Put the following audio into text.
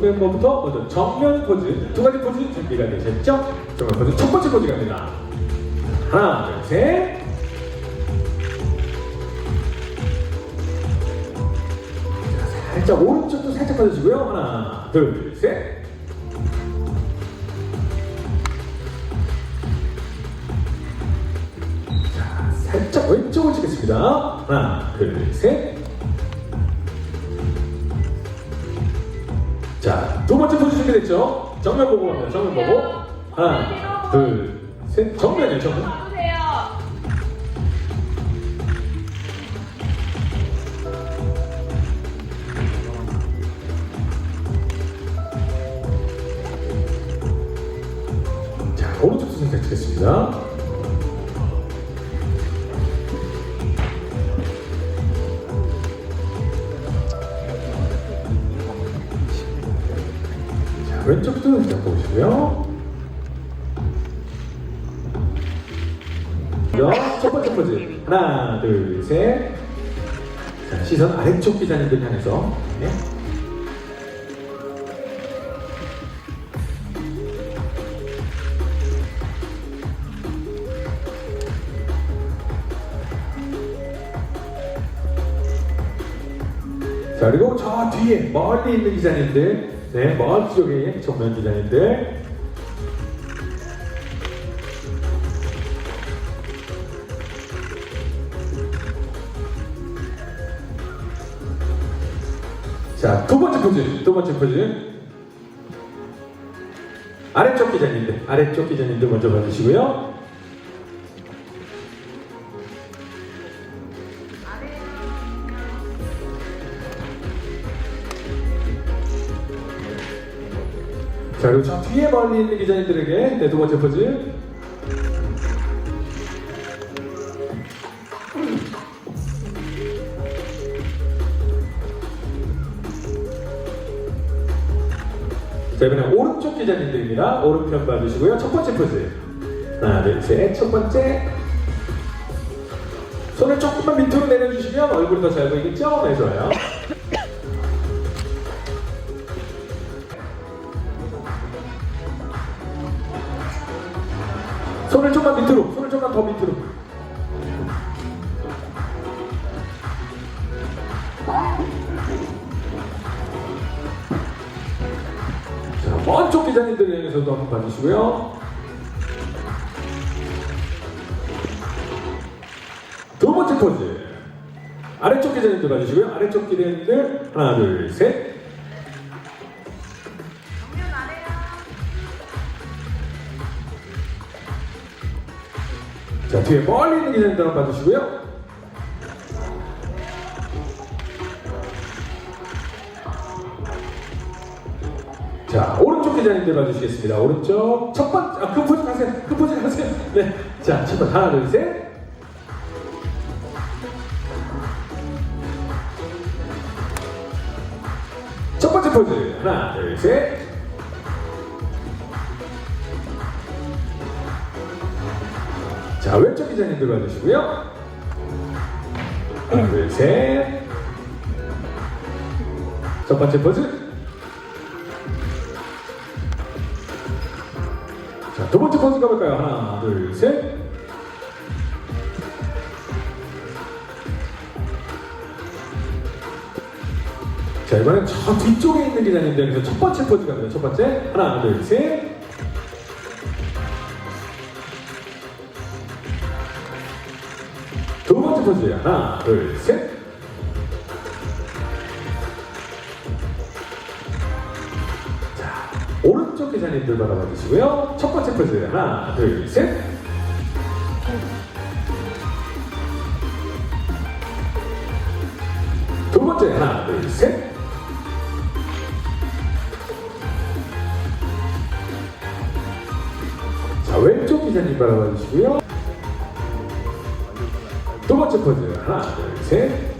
멤버부터 먼저 정면 포즈 두 가지 포즈 준비가 되셨죠? 정면 포즈 첫 번째 포즈 갑니다. 하나, 둘, 셋. 자, 살짝 오른쪽도 살짝 받으시고요. 하나, 둘, 셋. 자, 살짝 왼쪽을 찍겠습니다. 하나, 둘, 셋. 자, 두 번째 포즈 준비됐죠? 정면 보고 갑니다. 정면 보고. 하나, 둘, 셋. 정면이에요, 정면. 자, 오른쪽 손 살짝 찍겠습니다. 살짝 보시고요. 먼저 첫 번째 포즈. 하나, 둘, 셋. 자, 시선 아래쪽 기자님들 향해서. 네. 자 그리고 저 뒤에 멀리 있는 기자님들 네 멀리 쪽에 정면 기자님들. 자 두 번째 포즈 두 번째 포즈 아래쪽 기자님들 아래쪽 기자님들 먼저 봐주시고요 자 그리고 저 뒤에 멀리 있는 기자님들에게 네, 두 번째 포즈. 자 이번엔 오른쪽 기자님들입니다. 오른편 봐주시고요. 첫 번째 포즈. 하나 둘 셋 첫 번째. 손을 조금만 밑으로 내려주시면 얼굴이 더 잘 보이겠죠? 네 좋아요 손을 좀만 밑으로, 손을 좀만 더 밑으로. 자, 먼쪽 기자님들 향해서도 한번 봐주시고요. 두 번째 포즈. 아래쪽 기자님들 봐주시고요. 아래쪽 기자님들 하나, 둘, 셋. 자, 뒤에 멀리 있는 기자님들 한번 봐주시고요. 자, 오른쪽 기자님들 봐주시겠습니다. 오른쪽 첫 번째, 아, 큰 포즈 가세요. 큰 포즈 가세요. 네. 자, 첫 번째, 하나, 둘, 셋. 첫 번째 포즈, 하나, 둘, 셋. 자, 왼쪽 기자님들 봐주시고요. 하나, 둘, 셋. 첫 번째 포즈. 자, 두 번째 포즈 가볼까요? 하나, 둘, 셋. 자, 이번엔 저 뒤쪽에 있는 기자님들에서 첫 번째 포즈 갑니다. 첫 번째. 하나, 둘, 셋. 두 번째 포즈. 하나, 둘, 셋. 자, 오른쪽 기자님들 바라봐 주시고요. 첫 번째 포즈. 하나, 둘, 셋. 두 번째. 하나, 둘, 셋. 자, 왼쪽 기자님 바라봐 주시고요. 두 번째 포즈. 하나, 둘, 셋.